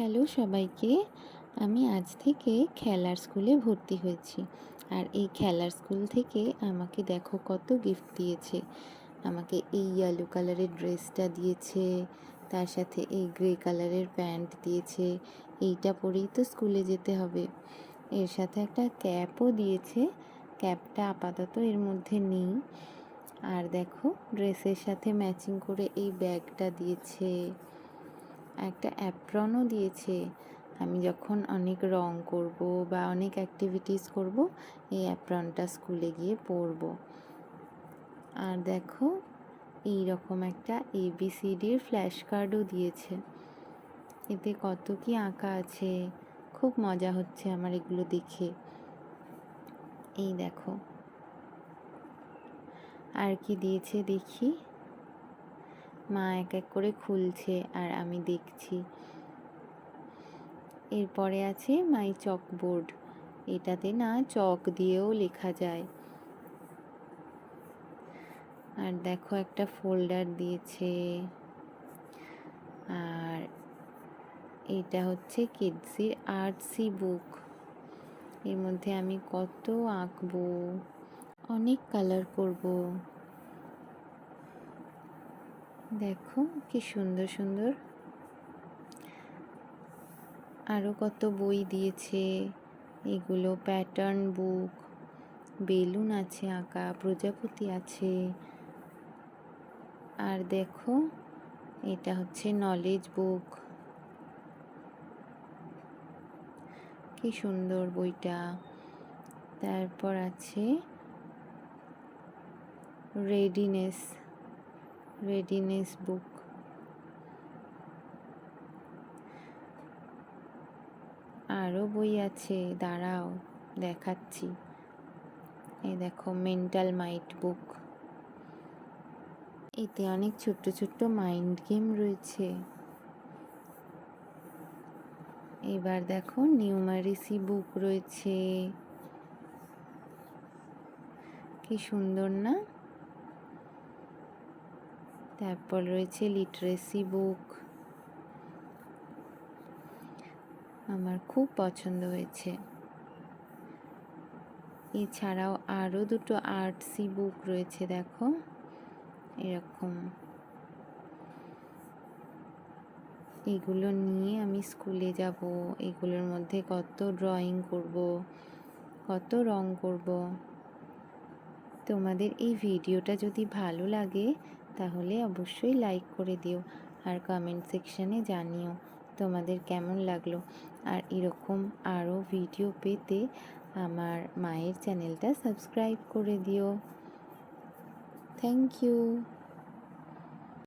Hello সবাইকে। আমি আজ থেকে খেলার স্কুলে ভর্তি হয়েছি। আর এই খেলার স্কুল থেকে আমাকে দেখো কত গিফট দিয়েছে। আমাকে এই ইয়েলো কালারের ড্রেসটা দিয়েছে, তার সাথে এই গ্রে কালারের প্যান্ট দিয়েছে, এইটা পরেই তো স্কুলে যেতে হবে। এর সাথে একটা ক্যাপও দিয়েছে। ক্যাপটা আপাতত এর মধ্যে নেই। আর দেখো ড্রেসের সাথে ম্যাচিং করে এই ব্যাগটা দিয়েছে। একটা অ্যাপ্রনও দিয়েছে। আমি যখন অনেক রং করব বা অনেক অ্যাক্টিভিটিস করব, এই অ্যাপ্রনটা স্কুলে গিয়ে পরব। আর দেখো এই রকম একটা এবিসিডির ফ্ল্যাশ কার্ডও দিয়েছে। এতে কত কি আঁকা আছে, খুব মজা হচ্ছে আমার এগুলো দেখে। এই দেখো। আর কি দিয়েছে দেখি? মা এক এক করে খুলছে আর আমি দেখছি। এরপরে আছে মাই চকবোর্ড। এটাতে না চক দিয়েও লেখা যায়। আর দেখো একটা ফোল্ডার দিয়েছে। আর এটা হচ্ছে কিডসির আর্টসি বুক। এর মধ্যে আমি কত আঁকবো, অনেক কালার করব। দেখো কি সুন্দর সুন্দর। আরও কত বই দিয়েছে। এগুলো প্যাটার্ন বুক বেলুন আছে আঁকা, প্রজাপতি আছে। আর দেখো, এটা হচ্ছে নলেজ বুক কি সুন্দর বইটা। তারপর আছে রেডিনেস রেডিনেস বুক আরও বই আছে, দাঁড়াও, দেখাচ্ছি। এই দেখো মেন্টাল মাইট বুক এতে অনেক ছোট্ট ছোট্ট মাইন্ড গেম রয়েছে। এবার দেখো নিউমারিসি বুক রয়েছে। কি সুন্দর না? তারপর রয়েছে লিটারেসি বুক আমার খুব পছন্দ হয়েছে। এছাড়াও আরও দুটো আর্টসি বুক রয়েছে, দেখো। এরকম। এগুলো নিয়ে আমি স্কুলে যাব। এগুলোর মধ্যে কত ড্রয়িং করব, কত রং করব। তোমাদের এই ভিডিওটা যদি ভালো লাগে তাহলে অবশ্যই লাইক করে দিও আর কমেন্ট সেকশানে জানিও তোমাদের কেমন লাগল। আর এরকম আরও ভিডিও পেতে আমার মায়ের চ্যানেলটা সাবস্ক্রাইব করে দিও। Thank you